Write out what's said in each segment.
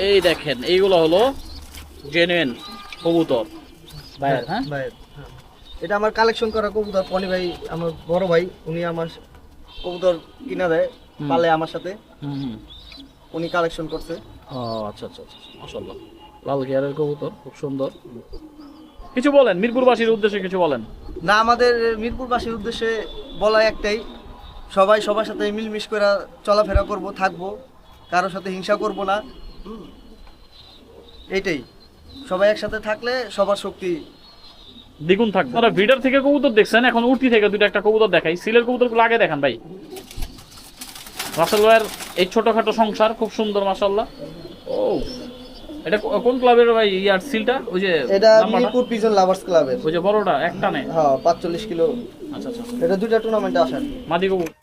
এই দেখেন এইগুলো হলো জেনুইন কবুতর। ভাইয়ের হ্যাঁ ভাইয়ের, হ্যাঁ। এটা আমার কালেকশন করা কবুতর পনি ভাই আমার বড় ভাই উনি আমার কবুতর কিনা দেয়। পালে আমার সাথে। উনি কালেকশন করছে। ও আচ্ছা আচ্ছা আচ্ছা মাশাল্লাহ লাল গিয়ারের কবুতর খুব সুন্দর। কিছু বলেন মিরপুরবাসীর উদ্দেশ্যে কিছু বলেন। না আমাদের মিরপুরবাসীর উদ্দেশ্যে বলা একটাই সবাই সবার সাথে মিলমিশ করে চলাফেরা করব থাকব কারোর সাথে হিংসা করব না। এইটাই। সবাই একসাথে থাকলে সবার শক্তি দ্বিগুণ থাকবে। আপনারা ভিডার থেকে কবুতর দেখছেন এখন উঠতি থেকে দুটো একটা কবুতর দেখাই। সিলের কবুতরগুলো আগে দেখান ভাই। রাসেল ভাইয়ের এই ছোটখাটো সংসার খুব সুন্দর মাসাল্লাহ ও এটা কোন ক্লাবের ভাই ইয়ার সিলটা? ওই যে এটা মিরপুর পিজন লাভার্স ক্লাবের। ওই যে বড়টা একটা নে হ্যাঁ পাঁচচল্লিশ কিলো। আচ্ছা আচ্ছা। এটা দুইটা টুর্নামেন্টে আসার মাদি কবুতর।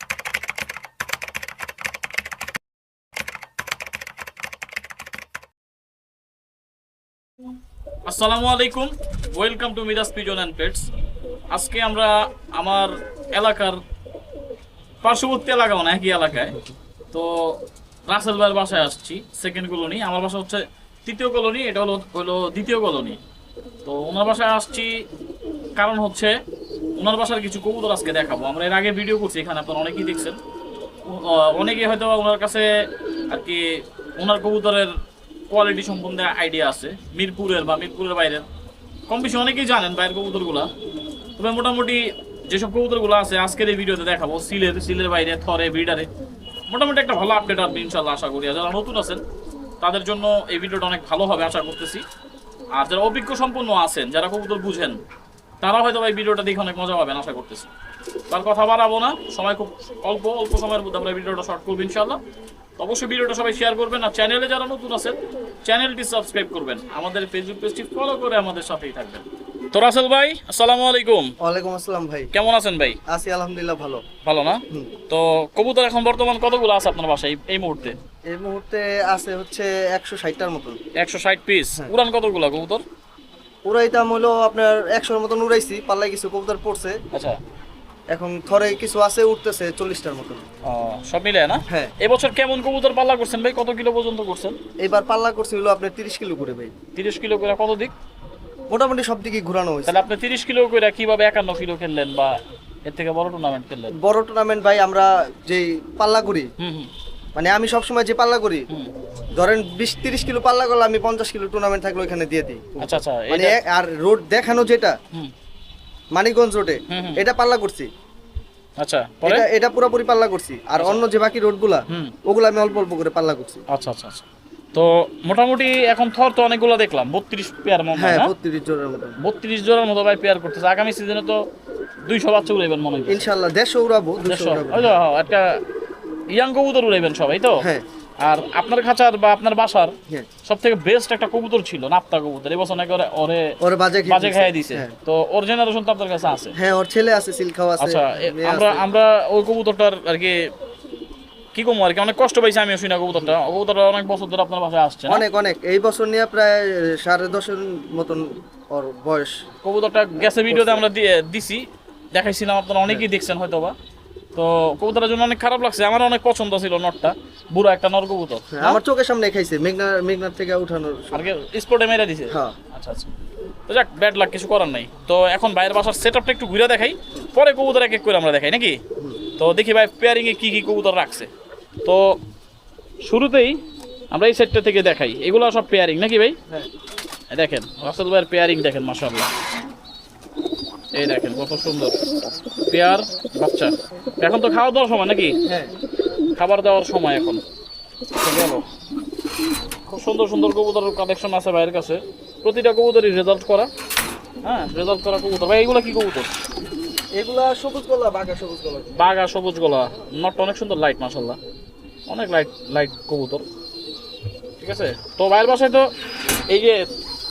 আসসালামু আলাইকুম। Welcome to Miraj pigeon and pets আজকে আমরা আমার এলাকার পার্শ্ববর্তী এলাকা মানে একই এলাকায়। তো রাসেল ভাইয়ের বাসায় আসছি সেকেন্ড কলোনি আমার বাসা হচ্ছে তৃতীয় কলোনি এটা হলো হলো দ্বিতীয় কলোনি তো ওনার বাসায় আসছি, কারণ হচ্ছে ওনার বাসার কিছু কবুতর আজকে দেখাবো। আমরা এর আগে ভিডিও করছি, এখানে আপনারা অনেকেই দেখছেন। অনেকেই হয়তো ওনার কাছে আর কি ওনার কবুতরের কোয়ালিটি সম্বন্ধে আইডিয়া আছে। মিরপুরের বা মিরপুরের বাইরের। কম বেশি অনেকেই জানেন বাইরের কবুতরগুলা। তবে মোটামুটি যেসব কবুতরগুলো আছে, আজকের এই ভিডিওতে দেখাবো। সিলের সিলের বাইরে, থরে বিডারে মোটামুটি একটা ভালো আপডেট আসবে ইনশাল্লাহ আশা করি। যারা নতুন আছেন, তাদের জন্য এই ভিডিওটা অনেক ভালো হবে আশা করতেছি। আর যারা অভিজ্ঞ সম্পন্ন আছেন, যারা কবুতর বুঝেন তারা হয়তো এই ভিডিওটা দেখে অনেক মজা পাবেন আশা করতেছি। তার কথা বাড়াবো না। সময় খুব অল্প অল্প সময়ের মধ্যে আমরা ভিডিওটা শর্ট করব ইনশাল্লাহ অবশ্যই ভিডিওটা সবাই শেয়ার করবেন আর চ্যানেলে যারা নতুন আছেন চ্যানেলটি সাবস্ক্রাইব করবেন। আমাদের ফেসবুক পেজটি ফলো করে আমাদের সাথেই থাকবেন। তো রাসেল ভাই আসসালামু আলাইকুম। ওয়ালাইকুম আসসালাম ভাই। কেমন আছেন ভাই? আছি আলহামদুলিল্লাহ ভালো। ভালো না? তো কবুতর এখন বর্তমান কতগুলো আছে আপনার বাসায় এই- মুহূর্তে? এই মুহূর্তে আছে হচ্ছে একশো ষাটটার মতন। একশো ষাট পিস হ্যাঁ। উড়ান কতগুলো কবুতর? উড়াইতাম হলো আপনার একশোর মতন উড়াইছি পাল্লায় কিছু কবুতর পড়ছে। আচ্ছা। এখন থরে কিছু আছে উঠতেছে চল্লিশটার মতন। ও, সব মিলে না? হ্যাঁ। এবছর কেমন কবুতর পাল্লা করছেন ভাই? কত কিলো পর্যন্ত করছেন? এবার পাল্লা করছে হলো আপনার তিরিশ কিলো করে ভাই। তিরিশ কিলো করে কত দিক? মোটামুটি সব দিকে ঘুরানো হয়েছে। তাহলে আপনি তিরিশ কিলো করে কীভাবে একান্ন কিলো খেললেন বা এর থেকে বড় টুর্নামেন্ট খেললেন? বড় টুর্নামেন্ট ভাই আমরা যেই পাল্লা করি মানে আমি সবসময় যে পাল্লা করি ধরেন বিশ তিরিশ কিলো পাল্লা করলে আমি পঞ্চাশ কিলো টুর্নামেন্ট থাকলে ওইখানে দিয়ে দিই। আচ্ছা আচ্ছা মানে আর রোড দেখানো যেটা মানিকগঞ্জ রোডে। এটা পাল্লা করছি। আচ্ছা এটা এটা পুরোপুরি পাল্লা করছি। আর অন্য যে বাকি রোডগুলা ওগুলো আমি অল্প অল্প করে পাল্লা করছি। আচ্ছা আচ্ছা আচ্ছা। তো মোটামুটি এখন থর তো অনেকগুলো দেখলাম বত্রিশ পেয়ার হ্যাঁ বত্রিশ মতো। বত্রিশ জোড়ার মতো ভাই পেয়ার করতেছে। আগামী সিজনে তো দুইশো বাচ্চা উড়াইবেন মনে হয়। ইনশাল্লাহ দেড়শো উড়াবো দেড়শো। হ্যাঁ, একটা ইয়াং কবুতর উড়াইবেন সবাই তো? হ্যাঁ। আর আপনার খাঁচার বা আপনার বাসার হ্যাঁ। সব থেকে বেস্ট একটা কবুতর ছিল নাপ্তা কবুতর। এবছর নাকি ওরে ওরে ওর বাজে বাজে। খাইয়ে দিছে। হ্যাঁ। তো ওর জেনারেশন তো আপনার কাছে আছে। হ্যাঁ ওর ছেলে আছে সিলখাও আছে আচ্ছা আমরা আমরা ওই কবুতরটার আর কি কি কমো আর কি? অনেক কষ্ট পাইছি আমি শুনি কবুতরটা। কবুতরটা অনেক বছর ধরে আপনার বাসায় আসছে অনেক অনেক। এই বছর নিয়ে প্রায় সাড়ে দশের মতন ওর বয়স। কবুতরটা গ্যাসের ভিডিওতে আমরা দিছি। দেখাইছিলাম আপনারা অনেকেই দেখছেন হয়তো বা তো কবুতরের জন্য অনেক খারাপ লাগছে। আমার অনেক পছন্দ ছিল নটটা। বুড়ো একটা নর কবুতর হ্যাঁ, আমার চোখের সামনে খাইছে মেঘনা মেঘনার থেকে উঠানোর আর কি স্পটে মেরে দিছে? হ্যাঁ। আচ্ছা আচ্ছা। তো যাক ব্যাড লাগ কিছু করার নাই। তো এখন বাইরের বাসার সেট আপটা একটু ঘুরে দেখাই। পরে কবুতর এক এক করে আমরা দেখাই নাকি? তো দেখি ভাই পেয়ারিং এ কি কি কবুতর রাখছে। তো শুরুতেই আমরা এই সেটটা থেকে দেখাই। এগুলো সব পেয়ারিং নাকি ভাই? হ্যাঁ। দেখেন রাসেল ভাইয়ের পেয়ারিং দেখেন মাশাআল্লাহ। এই দেখেন কত সুন্দর। পেয়ার বাচ্চা। এখন তো খাওয়া দাওয়ার সময় নাকি? হ্যাঁ। খাবার দেওয়ার সময় এখন। গেল। খুব সুন্দর সুন্দর কবুতরের কালেকশন আছে ভাইয়ের কাছে। প্রতিটা কবুতরই রেজাল্ট করা। হ্যাঁ রেজাল্ট করা কবুতর। ভাই এগুলো কি কবুতর? এগুলা সবুজ গলা বাঘা সবুজ গলা। বাঘা সবুজ গলা। নটটা অনেক সুন্দর লাইট মাসাল্লাহ অনেক লাইট লাইট কবুতর। ঠিক আছে? তো ভাইয়ের বাসায় তো এই যে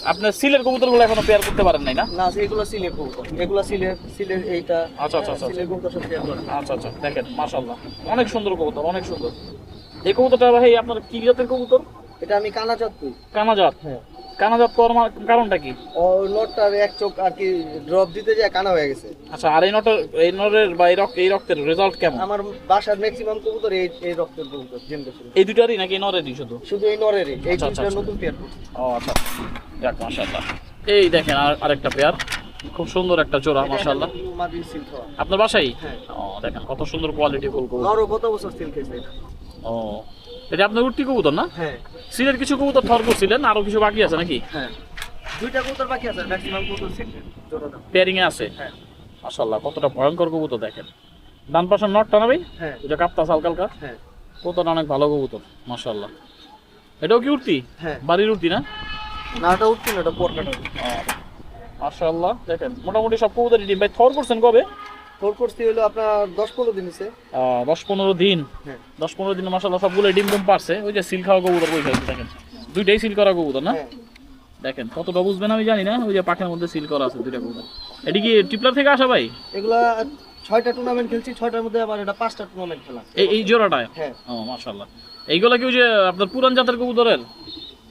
আপনার সিলের কবুতরগুলো এখনও পেয়ার করতে পারেন নাই না না এগুলো সিলের কবুতর এগুলো সিলের সিলের এইটা আচ্ছা, আচ্ছা, আচ্ছা। সিলের কবুতর সব পেয়ার করা। আচ্ছা আচ্ছা দেখেন মাশাআল্লাহ অনেক সুন্দর কবুতর অনেক সুন্দর এই কবুতরটা ভাই আপনার কি জাতের কবুতর এটা আমি কানা চাঁদ কই। কানা হ্যাঁ। কানাজাত করার কারণটা কি? ও নটটার এক চোখ আর কি ড্রপ দিতে যায় কানা হয়ে গেছে। আচ্ছা আর এই নটের এই নরের বা এই রক্ত এই রক্তের রেজাল্ট কেমন? আমার বাসার ম্যাক্সিমাম কবুতর এই এই রক্তের কবুতর এই দুটারই নাকি নরেরই শুধু? শুধু এই নরেরই। এই আচ্ছা, আচ্ছা, দুইটা আচ্ছা। নতুন পেয়ার ও আচ্ছা। যাক মাশাআল্লাহ। এই দেখেন আর আরেকটা পেয়ার খুব সুন্দর একটা জোড়া মাশাআল্লাহ। আপনার বাসাই হ্যাঁ। ও দেখেন কত সুন্দর কোয়ালিটি ফুল কবুতর। নরও গত বছর সিল খেয়েছে ও এটা আপনার উঠতি কবুতর না? হ্যাঁ। সিলের কিছু কবুতর থর করছিলেন আরও কিছু বাকি আছে নাকি? হ্যাঁ। দুইটা কবুতর বাকি আছে ম্যাক্সিমাম কবুতর পেয়ারিং এ আছে? হ্যাঁ। মাশাআল্লাহ কতটা ভয়ঙ্কর কবুতর দেখেন। ডান পাশের নটটা না ভাই? হ্যাঁ। কাপ্তাস হালকা হ্যাঁ। কবুতরটা অনেক ভালো কবুতর মাশাআল্লাহ। এটাও কি উঠতি? হ্যাঁ। বাড়ির উঠতি না? না ওটা উঠছি না ওটা পরকাটা মাশাআল্লাহ দেখেন মোটামুটি সব কবুতরই ডিম। ভাই থর করছেন কবে? ফোর করছি হলো আপনার দশ পনেরো দিন হচ্ছে দশ পনেরো দিন। হ্যাঁ। দশ পনেরো দিনে মাসাল্লাহ সবগুলো ডিম ডিম পারছে। ওই যে সিল খাওয়া কবুতর ওই খাইছে দেখেন। দুইটাই সিল করা কবুতর না? হ্যাঁ। দেখেন কতটা বুঝবেন আমি জানি না। ওই যে পাখের মধ্যে সিল করা আছে দুইটা কবুতর। এটি কি টিপলার থেকে আসা ভাই? এগুলা ছয়টা টুর্নামেন্ট খেলছি ছয়টার মধ্যে আবার এটা পাঁচটা টুর্নামেন্ট খেলা। এই এই জোড়াটায়? হ্যাঁ। ও মাশাল্লাহ এইগুলা কি ওই যে আপনার পুরান জাতের কবুতরের?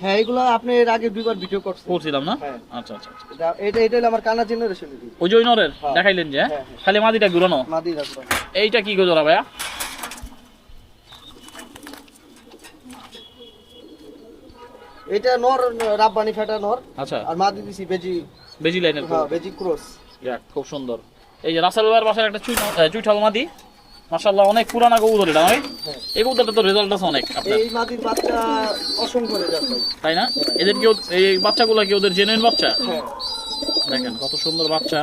হ্যাঁ এগুলা আপনি এর আগে দুইবার ভিডিও করছেন। করছিলাম না? হ্যাঁ। আচ্ছা আচ্ছা আচ্ছা। এটা এটা হলো আমার কানা জেনারেশন ওই যে ওই নরের? হ্যাঁ। দেখাইলেন যে হ্যাঁ? খালি মাদিটা ঘুরানো? মাদি রাখব। এইটা কি ভাইয়া? এটা নর রাব্বানি ফেটা নর। আচ্ছা। আর মাদি দিছি বেজি। বেজি লাইনের হ্যাঁ বেজি ক্রস। খুব সুন্দর। এই যে রাসেল ভাইয়ের বাসার একটা চুই চুইঠাল মাদি। মাশাল্লাহ অনেক পুরানা কবুতর এটা হ্যাঁ এই কবুতরটা তো রেজাল্ট আছে অনেক আপনার। এই মাদির বাচ্চা অসংখ্য রেজাল্ট তাই না? এদের কি এই বাচ্চাগুলো কি ওদের জেনুইন বাচ্চা? হ্যাঁ। দেখেন কত সুন্দর বাচ্চা।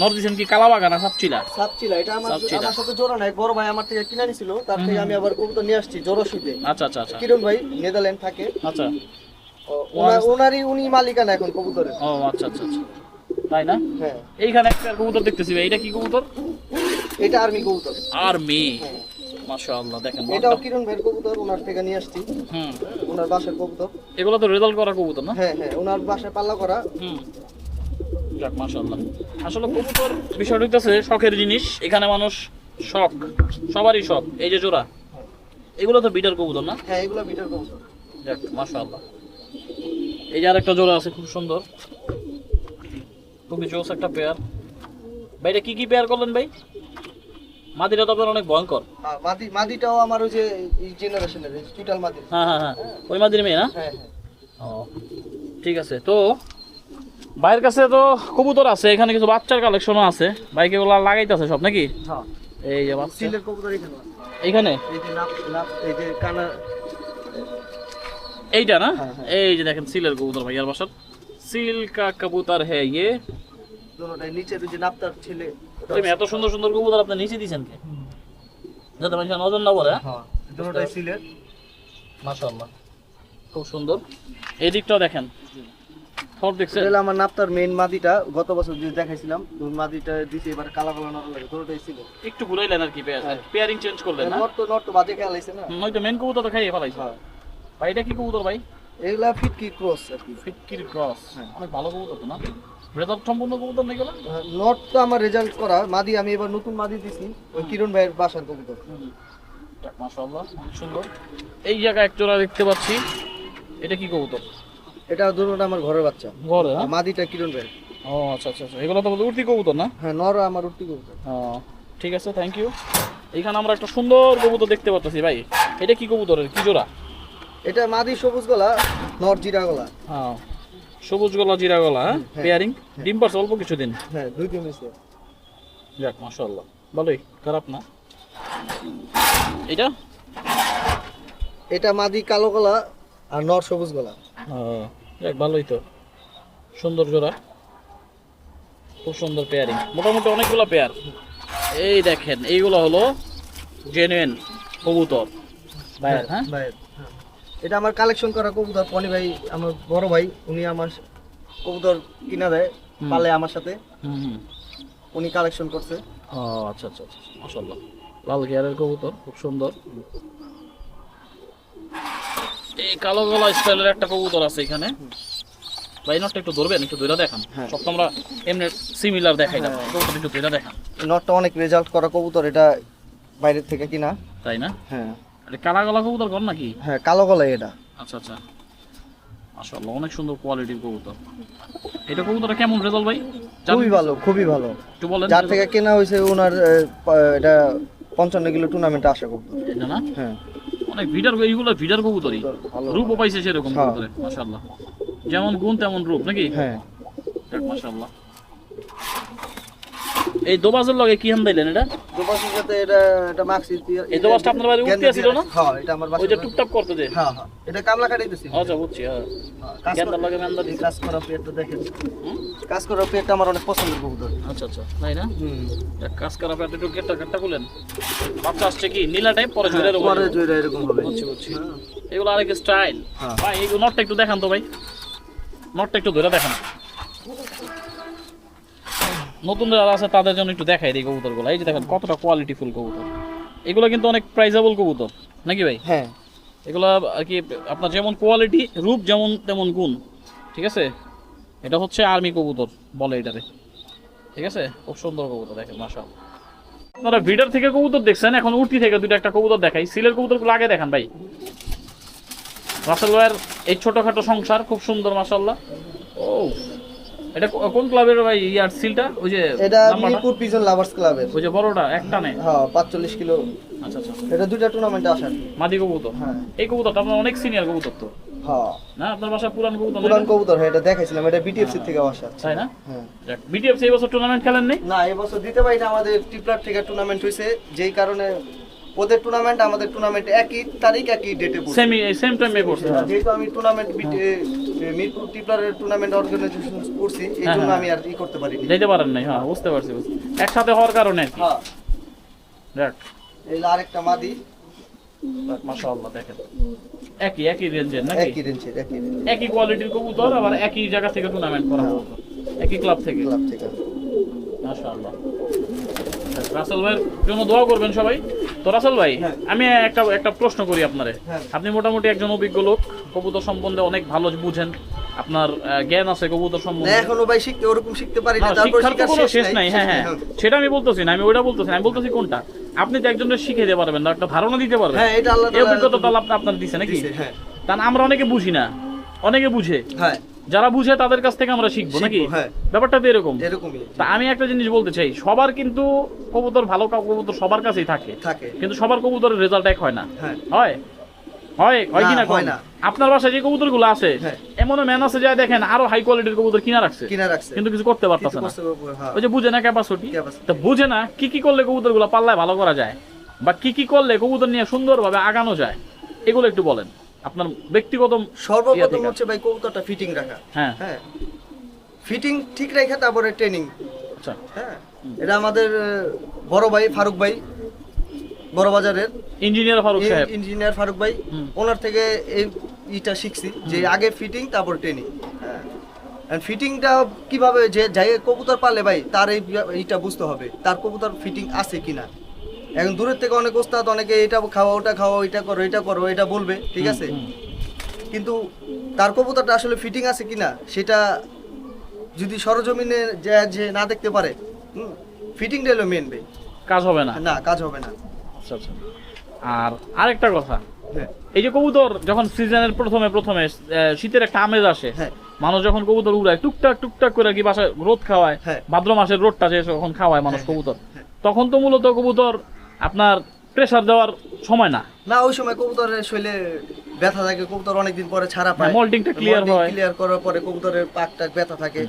নর দিছেন কি কালা বাগানা সাপচিলা? সাপচিলা এটা আমার আমার সাথে জোড়া নাই বড় ভাই আমার থেকে কিনে নিছিল তার থেকে আমি আবার কবুতর নিয়ে আসছি জোড়া শুতে। আচ্ছা আচ্ছা আচ্ছা। কিরণ ভাই নেদারল্যান্ড থাকে। আচ্ছা। ওনার- ওনারই উনি মালিকানা এখন কবুতরের। ও আচ্ছা আচ্ছা আচ্ছা। তাই না? হ্যাঁ। এইখানে একটা কবুতর দেখতেছি ভাই এটা কি কবুতর? এটা আর্মি কবুতর। আর মেয়ে হ্যাঁ। মাশাআল্লাহ দেখেন এটাও কিরণ ভাইয়ের কবুতর ওনার থেকে নিয়ে আসছি। হুম। ওনার বাসার কবুতর। এগুলো তো রেজাল্ট করা কবুতর না? হ্যাঁ হ্যাঁ ওনার বাসায় পাল্লা করা। হুম। যাক মাশাআল্লাহ। আসলে কবুতর বিষয়টা হইতেছে শখের জিনিস এখানে মানুষ শখ সবারই শখ এই যে জোড়া। এগুলো তো বিটার কবুতর না? হ্যাঁ এগুলো বিটার কবুতর। যাক মাশাআল্লাহ। এই যে আরেকটা জোড়া আছে খুব সুন্দর। খুবই জোস একটা পেয়ার ভাই এটা কি কি পেয়ার করলেন ভাই? মাদিটা তো আপনার অনেক ভয়ঙ্কর। মাদি মাদিটাও আমার ওই যে এই জেনারেশনের টোটাল মাদি হ্যাঁ হ্যাঁ হ্যাঁ। ওই মাদির মেয়ে না? হ্যাঁ হ্যাঁ। ও ঠিক আছে। তো ভাইয়ের কাছে তো কবুতর আছে এখানে কিছু বাচ্চার কালেকশনও আছে। বাইকে ওগুলা লাগাইতেছে সব নাকি? হ্যাঁ। এই যে বাচ্চা। সিলের কবুতর এখানে আছে। এইখানে এই যে নাপ এই যে কানা এইটা না? হ্যাঁ, হ্যাঁ। এই যে দেখেন সিলের কবুতর ভাইয়ার বাসার। সিল কা কবুতর হে ইয়ে। দুটোটাই নিচের ওই যে নাপতার ছেলে। মেয়ে এত সুন্দর সুন্দর কবুতর আপনি নিচে দিয়েছেন কে? যাতে মানুষের নজর না পড়ে হ্যাঁ দুটোটাই সিলের। মাশাআল্লাহ। খুব সুন্দর। এই দিকটাও দেখেন। থর দেখছেন? এটা আমার নাপতার মেইন মাদিটা। গত বছর যে দেখাইছিলাম ওই মাদিটা দিছে এবার কালা কালা নর লাগে দুটোটাই সিলের। একটু ঘুরাইলেন আর কি পেয়ার পেয়ারিং চেঞ্জ করলেন না? নট তো নট তো বাজে খেলাইছে না। হুম, ওই তো মেন কবুতর তো খাইয়ে ফেলাইছে। হ্যাঁ। ভাই এটা কি কবুতর ভাই? এগুলা ফিটকি ক্রস আর কি। ফিটকির ক্রস। হ্যাঁ। অনেক ভালো কবুতর তো না? রেজাল্ট সম্পূর্ণ কবুতর নেই গেল নট তো আমার রেজাল্ট করা। মাদি আমি এবার নতুন মাদি দিছি। ওই কিরণ ভাইয়ের বাসার কবুতর। মাশাআল্লাহ সুন্দর। এই জায়গায় এক জোড়া দেখতে পাচ্ছি। এটা কি কবুতর? এটা দুটোটা আমার ঘরের বাচ্চা। ঘরে আর মাদিটা কিরণ ভাইয়ের। ও আচ্ছা আচ্ছা আচ্ছা। এগুলো তো বলতে উঠতি কবুতর না? হ্যাঁ নর আমার উঠতি কবুতর। ঠিক আছে থ্যাংক ইউ এখানে আমরা একটা সুন্দর কবুতর দেখতে পাচ্ছি ভাই। এটা কি কবুতরের? কি জোড়া? এটা মাদি সবুজ গলা নর জিরা গলা। হ্যাঁ। সবুজ গলা জিরা গলা হ্যাঁ? হ্যাঁ। পেয়ারিং ডিম পারছে অল্প কিছুদিন? হ্যাঁ দুই দিন হয়েছে যাক মাশাআল্লাহ। ভালোই খারাপ না। এটা? এটা মাদি কালো গলা আর নর সবুজ গলা। যাক ভালোই তো। সুন্দর জোড়া। খুব সুন্দর পেয়ারিং মোটামুটি অনেকগুলো পেয়ার এই দেখেন এইগুলো হলো জেনুইন কবুতর। হ্যাঁ? ভাইয়ের, হ্যাঁ। এটা আমার কালেকশন করা কবুতর পনি ভাই আমার বড় ভাই উনি আমার কবুতর কিনা দেয় পালে আমার সাথে। উনি কালেকশন করছে। ও আচ্ছা আচ্ছা আচ্ছা মাশাল্লাহ লাল গিয়ারের কবুতর খুব সুন্দর। এই কালো গলা স্টাইলের একটা কবুতর আছে এখানে। ভাই নটটা একটু ধরবেন একটু ধরে দেখান। হ্যাঁ। সব তো আমরা এমনি সিমিলার দেখাই না হ্যাঁ। কবুতর একটু ধরে দেখান। নটটা অনেক রেজাল্ট করা কবুতর এটা বাইরের থেকে কিনা। তাই না? হ্যাঁ। কালা গলা কবুতর কর নাকি? হ্যাঁ কালো এটা। আচ্ছা আচ্ছা। মাশাআল্লাহ অনেক সুন্দর কোয়ালিটির কবুতর। এটা কবুতরটা কেমন রেজাল্ট ভাই? খুবই ভালো খুবই ভালো। একটু বলেন যার থেকে কেনা হয়েছে ওনার এটা পঞ্চান্ন কিলো টুর্নামেন্টে আসা করতো এটা না? হ্যাঁ। অনেক ভিডার এইগুলো ভিডার কবুতরই। রূপও পাইছে সেরকম হ্যাঁ। কবুতরে মাশাআল্লাহ। যেমন গুণ তেমন রূপ নাকি? হ্যাঁ। মাশাআল্লাহ। এই দোবাজের লগে কি হান দিলেন এটা? দোপাসের সাথে এটা এটা মাক্সি এই দোবাসটা আপনার বাড়ি উঠতে না? হ্যাঁ এটা আমার ওই যে করতে যে হ্যাঁ হ্যাঁ এটা কামলা কাটাইতেছি আচ্ছা বুঝছি হ্যাঁ। কাজ লগে এই কাজ করা পেটটা দেখেন। কাজ করা পেটটা আমার অনেক পছন্দের কবুতর। আচ্ছা আচ্ছা তাই না? হুম। কাজ করা পেটে একটু গেটটা গেটটা খুলেন। বাচ্চা আসছে কি? নীলা টাইপ পরে ঝুলে হ্যাঁ, পরে জয়রা এরকম হবে। বুঝছি বুঝছি। হ্যাঁ। এগুলো আরেক স্টাইল হ্যাঁ। ভাই এগুলো নটটা একটু দেখান তো ভাই। নটটা একটু ধরে দেখান। নতুন যারা আছে তাদের জন্য একটু দেখাই দিই কবুতরগুলো। এই যে দেখেন কতটা কোয়ালিটি ফুল কবুতর। এগুলো কিন্তু অনেক প্রাইজেবল কবুতর নাকি ভাই? হ্যাঁ। এগুলো আর কি আপনার যেমন কোয়ালিটি রূপ যেমন তেমন গুণ ঠিক আছে? এটা হচ্ছে আর্মি কবুতর বলে এটারে। ঠিক আছে? খুব সুন্দর কবুতর দেখেন মাসা আপনারা ভিডার থেকে কবুতর দেখছেন এখন উটি থেকে দুটো একটা কবুতর দেখাই। সিলের কবুতরগুলো আগে দেখান ভাই। রাসেল ভাইয়ের এই ছোটখাটো সংসার খুব সুন্দর মাসাল্লাহ ও এটা কোন ক্লাবের ভাই ইয়ার সিলটা? ওই যে এটা? মিরপুর পিজন লাভার্স ক্লাবের। ওই যে বড়টা একটা নেই হ্যাঁ পাঁচচল্লিশ কিলো। আচ্ছা আচ্ছা এটা দুইটা টুর্নামেন্টে আসা। মাদি কবুতর? হ্যাঁ। এই কবুতরটা আপনার অনেক সিনিয়র কবুতর তো। হ্যাঁ। না আপনার বাসায় পুরান কবুতর পুরান কবুতর হ্যাঁ এটা দেখাইছিলাম। এটা বিটিএফসি থেকে আসা তাই না? হ্যাঁ। বিটিএফসি এই বছর টুর্নামেন্ট খেলেন নেই না এবছর দিতে পারি না আমাদের টিপলার থেকে টুর্নামেন্ট হয়েছে। যেই কারণে ওদের টুর্নামেন্ট আমাদের টুর্নামেন্ট একই তারিখ একই ডেটে পড়ছে। সেমি সেম টাইমে করছে যেহেতু আমি টুর্নামেন্ট মিরপুর টিপলারের টুর্নামেন্ট অর্গানাইজেশন করছি এই হ্যাঁ, জন্য হ্যাঁ। আমি আর ই করতে পারিনি। যেতে পারেন নাই হ্যাঁ বুঝতে পারছি একসাথে হওয়ার কারণে হ্যাঁ। দেখ। এই আরেকটা মাদি। মাশাআল্লাহ দেখেন। একই একই রেঞ্জের নাকি? একই রেঞ্জের একই একই কোয়ালিটির কবুতর আবার একই জায়গা থেকে টুর্নামেন্ট করা হবে একই ক্লাব থেকে। ক্লাব থেকে। মাশাআল্লাহ। রাসেল ভাইয়ের জন্য দোয়া করবেন সবাই। তো রাসেল ভাই হ্যাঁ। আমি একটা একটা প্রশ্ন করি আপনারে। হ্যাঁ। আপনি মোটামুটি একজন অভিজ্ঞ লোক কবুতর সম্বন্ধে অনেক ভালো বুঝেন। আপনার জ্ঞান আছে কবুতর সম্বন্ধে। এখনও ভাই শিখতে ওরকম শিখতে পারি না তারপর তো শিখার কোনো শেষ নাই। হ্যাঁ হ্যাঁ। সেটা আমি বলতেছি না আমি ওইটা বলতেছি না, আমি বলতেছি কোনটা? আপনি তো একজনের শিখে দিতে পারবেন না একটা ধারণা দিতে পারবেন। হ্যাঁ এটা আল্লাহ এই অভিজ্ঞতা আপনি আপনার দিছে নাকি? হ্যাঁ। তা আমরা অনেকে বুঝি না অনেকে বুঝে। হ্যাঁ। যারা বুঝে তাদের কাছ থেকে আমরা শিখব নাকি? হ্যাঁ। ব্যাপারটা তো এরকম। এরকমই তা আমি একটা জিনিস বলতে চাই সবার কিন্তু কবুতর ভালো কবুতর সবার কাছেই থাকে। কিন্তু সবার কবুতরের রেজাল্ট এক হয় না। হ্যাঁ। হয়? হয়? হয় হয় না। আপনার বাসায় যে কবুতরগুলো আছে হ্যাঁ। এমন ম্যান আছে যা দেখেন আরও হাই কোয়ালিটির কবুতর কিনা রাখছে। কিনা রাখছে। কিন্তু কিছু করতে পারতেছে না। ওই যে বুঝে না ক্যাপাসিটি তো বুঝে না কি কি করলে কবুতরগুলো পাল্লায় ভালো করা যায় বা কি কি করলে কবুতর নিয়ে সুন্দরভাবে আগানো যায় এগুলো একটু বলেন। আপনার ব্যক্তিগত সর্বপ্রথম হচ্ছে ভাই কবুতরটা ফিটিং রাখা। হ্যাঁ। হ্যাঁ। ফিটিং ঠিক রেখে তারপরে ট্রেনিং আচ্ছা। হ্যাঁ। এটা আমাদের বড় ভাই ফারুক ভাই বড় বাজারের। ইঞ্জিনিয়ার ফারুক সাহেব। ইঞ্জিনিয়ার ফারুক ভাই। ওনার থেকে এই ইটা শিখছি যে আগে ফিটিং তারপর ট্রেনিং হ্যাঁ। ফিটিংটা কীভাবে যে যাই কবুতর পালে ভাই তার এই এইটা বুঝতে হবে তার কবুতর ফিটিং আছে কিনা। এখন দূরের থেকে অনেক ওস্তাদ অনেকে এটা খাওয়া ওটা খাওয়া এটা করো এটা করো এটা বলবে ঠিক আছে? কিন্তু তার কবুতরটা আসলে ফিটিং আছে কিনা সেটা যদি সরজমিনে যে যে না দেখতে পারে ফিটিংটা হলো মেন ভাই। কাজ হবে না? না কাজ হবে না। আচ্ছা আচ্ছা। আর আরেকটা কথা হ্যাঁ। এই যে কবুতর যখন সিজনের প্রথমে প্রথমে শীতের একটা আমেজ আসে হ্যাঁ। মানুষ যখন কবুতর উড়ায় টুকটাক টুকটাক করে কি বাসায় রোদ খাওয়ায় হ্যাঁ। ভাদ্র মাসের রোদটা যে যখন খাওয়ায় মানুষ কবুতর। তখন তো মূলত কবুতর আপনার প্রেসার দেওয়ার সময় না। না ওই সময় কবুতরের শৈলে ব্যথা থাকে কবুতর অনেকদিন পরে ছাড়া পায়। মোল্ডিংটা ক্লিয়ার টা clear হয়। ক্লিয়ার করার পরে কবুতরের পাকটা ব্যথা থাকে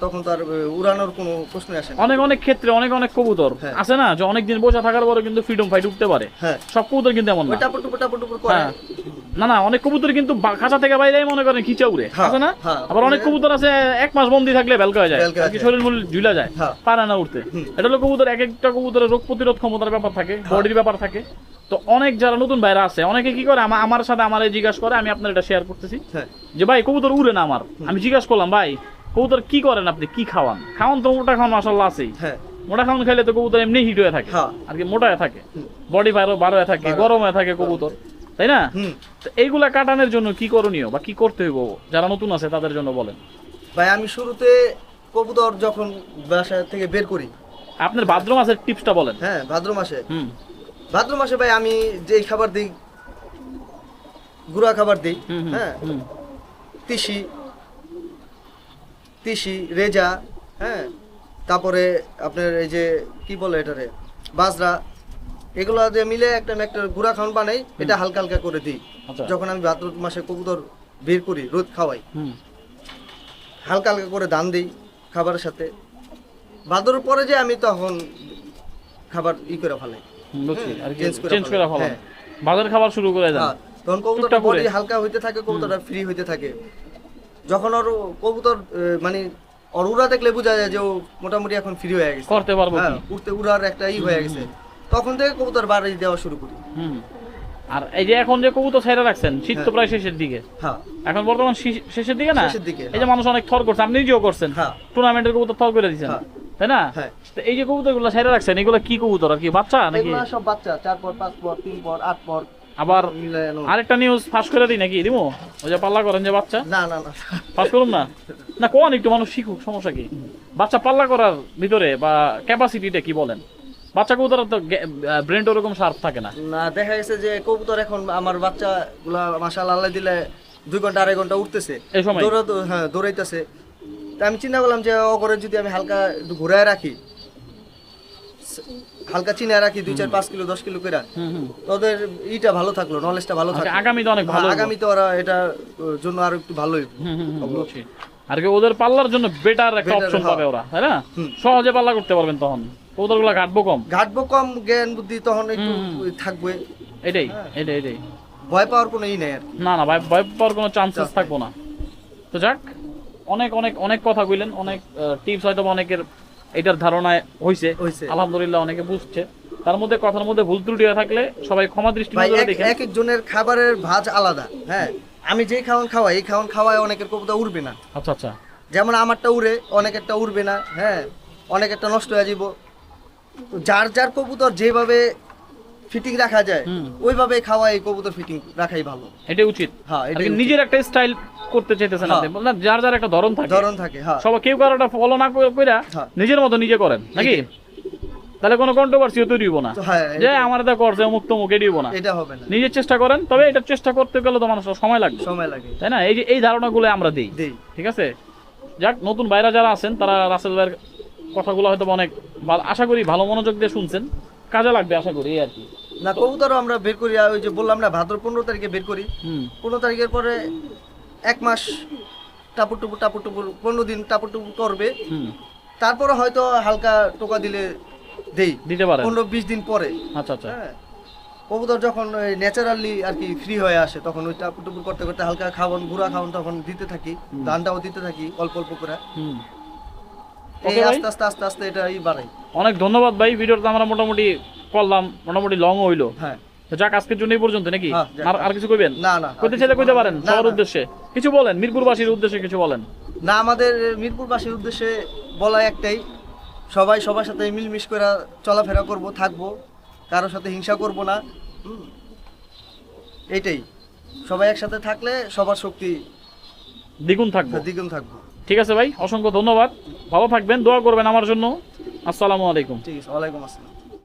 তখন তো আর উড়ানোর কোনো প্রশ্ন আসে না। অনেক অনেক ক্ষেত্রে অনেক অনেক কবুতর হ্যাঁ। আছে না যে অনেকদিন বসে থাকার পরে কিন্তু ফ্রিডম ফাইট উঠতে পারে। হ্যাঁ। সব কবুতর কিন্তু এমন না। টাপুর টুপুর টাপুর টুপুর করে। হ্যাঁ। না না অনেক কবুতর কিন্তু খাঁচা থেকে বাইরে মনে করেন খিচা উড়ে। হ্যাঁ, আছে না? হ্যাঁ। আবার অনেক কবুতর আছে এক মাস বন্দি থাকলে বেলকা হয়ে যায়। শরীর মূল ঝুলা যায় হ্যাঁ। পারে না উঠতে এটা হলো কবুতর এক একটা কবুতরের রোগ প্রতিরোধ ক্ষমতার ব্যাপার থাকে বডির ব্যাপার থাকে। তো অনেক যারা নতুন বাইরে আছে অনেকে কি করে আমার সাথে আমার জিজ্ঞাসা করে আমি আপনার এটা শেয়ার করতেছি। যে ভাই কবুতর উড়ে না আমার। আমি জিজ্ঞাসা করলাম ভাই কবুতর কি করেন আপনি? কি খাওয়ান? খাওয়ান তো মোটা খাওয়ান মাসাল্লাহ আছেই। মোটা খাওয়ান খাইলে তো কবুতর এমনি হিট হয়ে থাকে। আর কি মোটা হয়ে থাকে। বডি বাইরে বার হয়ে থাকে গরম হয়ে থাকে কবুতর। তাই না? এইগুলা কাটানোর জন্য কি করণীয় বা কি করতে হইব? যারা নতুন আছে তাদের জন্য বলেন। ভাই আমি শুরুতে কবুতর যখন বাসা থেকে বের করি। আপনার ভাদ্র মাসের টিপসটা বলেন। হ্যাঁ ভাদ্র মাসে। হুম। ভাদ্র মাসে ভাই আমি যেই খাবার দিই গুঁড়া খাবার দিই হ্যাঁ? তিসি তিসি রেজা হ্যাঁ? তারপরে আপনার এই যে কি বলে এটারে? বাজরা এগুলো দিয়ে মিলে একটা একটা গুঁড়া খাওয়ান বানাই এটা হালকা হালকা করে দিই। আচ্ছা। যখন আমি ভাদ্র মাসে কবুতর বের করি রোদ খাওয়াই হালকা হালকা করে দান দিই খাবারের সাথে। ভাদ্র পরে যে আমি তখন খাবার ই করে ফেলাই। হ্যাঁ, আর চেঞ্জ করে। খাবার শুরু করে দেন। হ্যাঁ, তখন কবুতরটা বডি হালকা হইতে থাকে কবুতরটা ফ্রি হইতে থাকে। যখন ওর কবুতর মানে ওর উড়া দেখলে বোঝা যায় যে ও মোটামুটি এখন ফ্রি হয়ে গেছে। করতে পারব হ্যাঁ কি? উড়তে উড়ার একটা ই হয়ে গেছে। তখন থেকে কবুতর বাড়ি দেওয়া শুরু করি। হুম। আর এই যে এখন যে কবুতর ছাইরা রাখছেন শীত তো হ্যাঁ। প্রায় শেষের দিকে। হ্যাঁ। এখন বর্তমান শেষের দিকে না? শেষের দিকে, এই যে হ্যাঁ। মানুষ অনেক থর করছে আপনি নিজেও করছেন। হ্যাঁ। টুর্নামেন্টের কবুতর থর করে দিচ্ছেন হ্যাঁ। তাই না। তো এই যে কবুতরগুলো ছাইরা রাখছেন এগুলো কি কবুতর? আর কি বাচ্চা নাকি? এগুলো সব বাচ্চা চার পর পাঁচ পর তিন পর আট পর। আবার আরেকটা নিউজ ফাঁস করে দিই নাকি? দিমো? ওই যে পাল্লা করেন যে বাচ্চা? না না না। ফাঁস করুন না। না কোন একটু মানুষ শিখুক সমস্যা কি? বাচ্চা পাল্লা করার ভিতরে বা ক্যাপাসিটিটা কি বলেন? বাচ্চা কবুতর তো ব্রেনটা ওরকম শার্প থাকে না। না দেখা গেছে যে কবুতর এখন আমার বাচ্চা গুলা মাসাল আল্লাহ দিলে দুই ঘণ্টা আড়াই ঘণ্টা উঠতেছে। এই সময়? হ্যাঁ দৌড়াইতেছে। তা আমি চিন্তা করলাম যে করে যদি আমি হালকা একটু ঘুরায় রাখি হালকা চিনায় রাখি দুই চার পাঁচ কিলো দশ কিলো করে ওদের ইটা ভালো থাকল নলেজটা ভালো আচ্ছা, থাকল। আগামীতে অনেক ভালো হইবো। আগামীতে ওরা এটা জন্য আরও একটু ভালো বুঝছি। আর কি ওদের পাল্লার জন্য বেটার একটা অপশন হ্যাঁ। পাবে ওরা তাই না? সহজে পাল্লা করতে পারবেন তখন। কবুতরগুলা ঘাটবো কম? ঘাটবো কম জ্ঞান বুদ্ধি তখন একটু। থাকবে। এটাই হ্যাঁ। এটাই এটাই। ভয় পাওয়ার কোনো ই নেই আর না না ভয় ভয় পাওয়ার কোনো চান্সেস থাকব না। তো যাক অনেক অনেক অনেক কথা কইলেন অনেক টিপস হয়তো অনেকের এটার ধারণায় হইছে। আলহামদুলিল্লাহ অনেকে বুঝছে। তার মধ্যে কথার মধ্যে ভুল ত্রুটি থাকলে সবাই ক্ষমা দৃষ্টি দেখেন। এক একজনের খাবারের ভাজ আলাদা হ্যাঁ। আমি যে খাওয়ান খাওয়াই এই খাওয়ান খাওয়ায় অনেকের কবুতর উড়বে না। আচ্ছা আচ্ছা। যেমন আমারটা উড়ে অনেকেরটা উড়বে না হ্যাঁ। অনেকেরটা নষ্ট হয়ে যাব তো যার যার কবুতর যেভাবে ফিটিং রাখা যায় ওইভাবে খাওয়া এই কবুতর ফিটিং রাখাই ভালো। এটাই উচিত। হ্যাঁ। নিজের একটা স্টাইল করতে চাইতেছেন হ্যাঁ। আপনি। না যার যার একটা ধরন থাকে। ধরন থাকে হ্যাঁ। সবাই কেউ কারোটা ফলো না কইরা হ্যাঁ। নিজের মতো নিজে করেন নাকি? তাহলে কোনো কন্ট্রোভার্সিও তৈরি হইব না। হ্যাঁ যে আমার এটা করছে মুখ তো মুখে দিব না। এটা হবে না। নিজের চেষ্টা করেন তবে এটা চেষ্টা করতে গেলে তো মানুষের সময় লাগবে। সময় লাগে। তাই না? এই যে এই ধারণাগুলো আমরা দিই। দেই। ঠিক আছে? যাক নতুন বাইরা যারা আছেন তারা রাসেল ভাইয়ের কথাগুলো হয়তো অনেক আশা করি ভালো মনোযোগ দিয়ে শুনছেন। কাজে লাগবে আশা করি এই আর কি। না কবুতরও আমরা বের করি ওই যে বললাম না ভাদ্র পনেরো তারিখে বের করি। পনেরো তারিখের পরে এক মাস টাপুর টুপুর টাপুর টুপুর পনেরো দিন টাপুর টুপুর করবে তারপরে হয়তো হালকা টোকা দিলে দেই। দিতে পারেন। পনেরো বিশ দিন পরে। আচ্ছা আচ্ছা। হ্যাঁ। কবুতর যখন ন্যাচারালি আর কি ফ্রি হয়ে আসে তখন ওই টাপুর টুপুর করতে করতে হালকা খাওয়ান গুঁড়া খাওয়ান তখন দিতে থাকি ধানটাও দিতে থাকি অল্প অল্প করে। এই Okay, ভাই। আস্তে আস্তে আস্তে আস্তে এটা ই বাড়াই। অনেক ধন্যবাদ ভাই ভিডিওটা আমরা মোটামুটি করলাম মোটামুটি লং হইল। হ্যাঁ। যাক আজকের জন্য এই পর্যন্ত নাকি? হ্যাঁ, আর আর কিছু কইবেন? না না কইতে চাইলে কইতে পারেন সবার উদ্দেশ্যে। কিছু বলেন মিরপুরবাসীর উদ্দেশ্যে কিছু বলেন। না আমাদের মিরপুরবাসীর উদ্দেশ্যে বলা একটাই সবাই সবার সাথে মিলমিশ করে চলাফেরা করব থাকব কারোর সাথে হিংসা করব না। এইটাই। সবাই একসাথে থাকলে সবার শক্তি দ্বিগুণ থাকবে। দ্বিগুণ থাকব। ঠিক আছে ভাই, অসংখ্য ধন্যবাদ। ভালো থাকবেন, দোয়া করবেন আমার জন্য। আসসালামু আলাইকুম। ঠিক আছে, ওয়ালাইকুম আসসালাম।